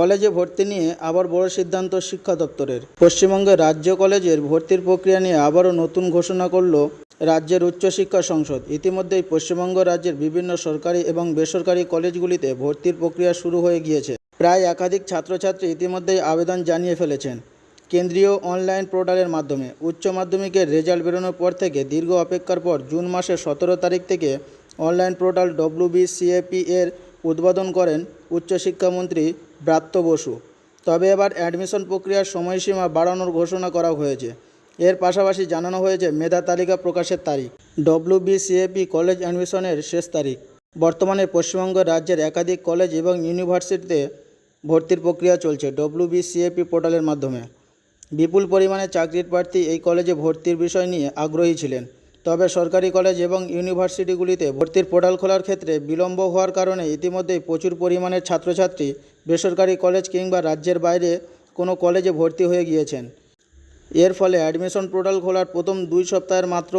কলেজে ভর্তি নিয়ে আবার বড় সিদ্ধান্ত শিক্ষা দপ্তরের। পশ্চিমবঙ্গের রাজ্য কলেজের ভর্তির প্রক্রিয়া নিয়ে আবারও নতুন ঘোষণা করল রাজ্যের উচ্চশিক্ষা সংসদ। ইতিমধ্যেই পশ্চিমবঙ্গ রাজ্যের বিভিন্ন সরকারি এবং বেসরকারি কলেজগুলিতে ভর্তির প্রক্রিয়া শুরু হয়ে গিয়েছে। প্রায় একাধিক ছাত্রছাত্রী ইতিমধ্যেই আবেদন জানিয়ে ফেলেছেন। কেন্দ্রীয় অনলাইন পোর্টালের মাধ্যমে উচ্চ মাধ্যমিকের রেজাল্ট বেরোনোর পর থেকে দীর্ঘ অপেক্ষার পর জুন মাসের সতেরো তারিখ থেকে অনলাইন পোর্টাল ডব্লিউবিসিএপি এর উদ্বোধন করেন উচ্চশিক্ষামন্ত্রী ব্রাত্য বসু। তবে এবার অ্যাডমিশন প্রক্রিয়ার সময়সীমা বাড়ানোর ঘোষণা করা হয়েছে। এর পাশাপাশি জানানো হয়েছে মেধা তালিকা প্রকাশের তারিখ ডব্লিউবিসিএপি কলেজ অ্যাডমিশনের শেষ তারিখ। বর্তমানে পশ্চিমবঙ্গ রাজ্যের একাধিক কলেজ এবং ইউনিভার্সিটিতে ভর্তির প্রক্রিয়া চলছে ডব্লিউবিসিএপি পোর্টালের মাধ্যমে। বিপুল পরিমাণে চাকরির প্রার্থী এই কলেজে ভর্তির বিষয় নিয়ে আগ্রহী ছিলেন। তবে সরকারি কলেজ এবং ইউনিভার্সিটিগুলিতে ভর্তির পোর্টাল খোলার ক্ষেত্রে বিলম্ব হওয়ার কারণে ইতিমধ্যেই প্রচুর পরিমাণে ছাত্রছাত্রী বেসরকারি কলেজ কিংবা রাজ্যের বাইরে কোনো কলেজে ভর্তি হয়ে গিয়েছেন। এর ফলে অ্যাডমিশন পোর্টাল খোলার প্রথম দুই সপ্তাহের মাত্র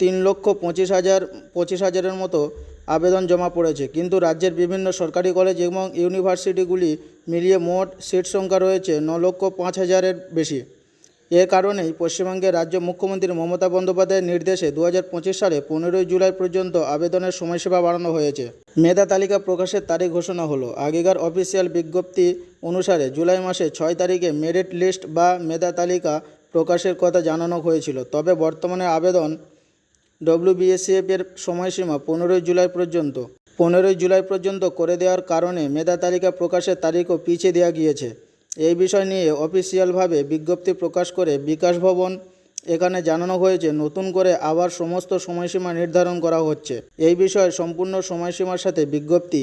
তিন লক্ষ পঁচিশ হাজার, পঁচিশ হাজারের মতো আবেদন জমা পড়েছে। কিন্তু রাজ্যের বিভিন্ন সরকারি কলেজ এবং ইউনিভার্সিটিগুলি মিলিয়ে মোট সিট সংখ্যা রয়েছে ন লক্ষ পাঁচ হাজারের বেশি। এর কারণেই পশ্চিমবঙ্গের রাজ্য মুখ্যমন্ত্রী মমতা বন্দ্যোপাধ্যায়ের নির্দেশে দু হাজার পঁচিশ সালে পনেরোই জুলাই পর্যন্ত আবেদনের সময়সীমা বাড়ানো হয়েছে। মেধা তালিকা প্রকাশের তারিখ ঘোষণা হলো। আগেকার অফিসিয়াল বিজ্ঞপ্তি অনুসারে জুলাই মাসে ছয় তারিখে মেরিট লিস্ট বা মেধা তালিকা প্রকাশের কথা জানানো হয়েছিল। তবে বর্তমানে আবেদন ডব্লিউবিএসসিএফ এর সময়সীমা পনেরোই জুলাই পর্যন্ত। পনেরোই জুলাই পর্যন্ত করে দেওয়ার কারণে মেধা তালিকা প্রকাশের তারিখও পিছিয়ে দেওয়া গিয়েছে। এই বিষয় নিয়ে অফিসিয়ালভাবে বিজ্ঞপ্তি প্রকাশ করে বিকাশ ভবন এখানে জানানো হয়েছে, নতুন করে আবার সমস্ত সময়সীমা নির্ধারণ করা হচ্ছে। এই বিষয়ে সম্পূর্ণ সময়সীমার সাথে বিজ্ঞপ্তি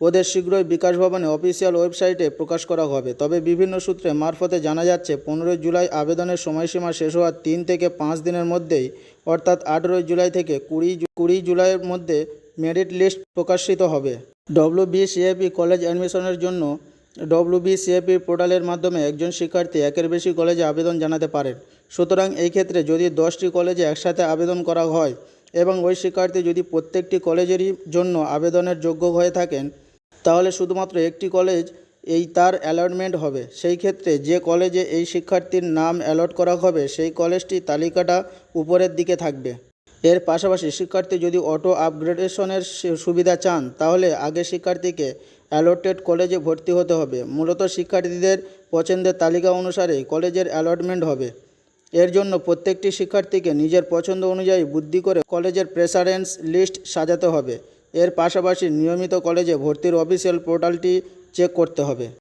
ওদের শীঘ্রই বিকাশ ভবনে অফিসিয়াল ওয়েবসাইটে প্রকাশ করা হবে। তবে বিভিন্ন সূত্রে মারফতে জানা যাচ্ছে, পনেরোই জুলাই আবেদনের সময়সীমা শেষ হওয়ার তিন থেকে পাঁচ দিনের মধ্যেই, অর্থাৎ আঠেরোই জুলাই থেকে কুড়ি কুড়ি জুলাইয়ের মধ্যে মেরিট লিস্ট প্রকাশিত হবে। ডব্লিউবিসিএপি কলেজ অ্যাডমিশনের জন্য ডব্লিউবিসিএপি পোর্টালের মাধ্যমে একজন শিক্ষার্থী একের বেশি কলেজে আবেদন জানাতে পারেন। সুতরাং এই ক্ষেত্রে যদি দশটি কলেজে একসাথে আবেদন করা হয় এবং ওই শিক্ষার্থী যদি প্রত্যেকটি কলেজেরই জন্য আবেদনের যোগ্য হয়ে থাকেন, তাহলে শুধুমাত্র একটি কলেজ এই তার অ্যালটমেন্ট হবে। সেই ক্ষেত্রে যে কলেজে এই শিক্ষার্থীর নাম অ্যালট করা হবে, সেই কলেজটি তালিকাটা উপরের দিকে থাকবে। এর পাশাপাশি শিক্ষার্থী যদি অটো আপগ্রেডেশনের সুবিধা চান, তাহলে আগে শিক্ষার্থীকে অ্যালটেড কলেজে ভর্তি হতে হবে। মূলত শিক্ষার্থীদের পছন্দের তালিকা অনুসারেই কলেজের অ্যালটমেন্ট হবে। এর জন্য প্রত্যেকটি শিক্ষার্থীকে নিজের পছন্দ অনুযায়ী বুদ্ধি করে কলেজের প্রেসারেন্স লিস্ট সাজাতে হবে। এর পাশাপাশি নিয়মিত কলেজে ভর্তির অফিসিয়াল পোর্টালটি চেক করতে হবে।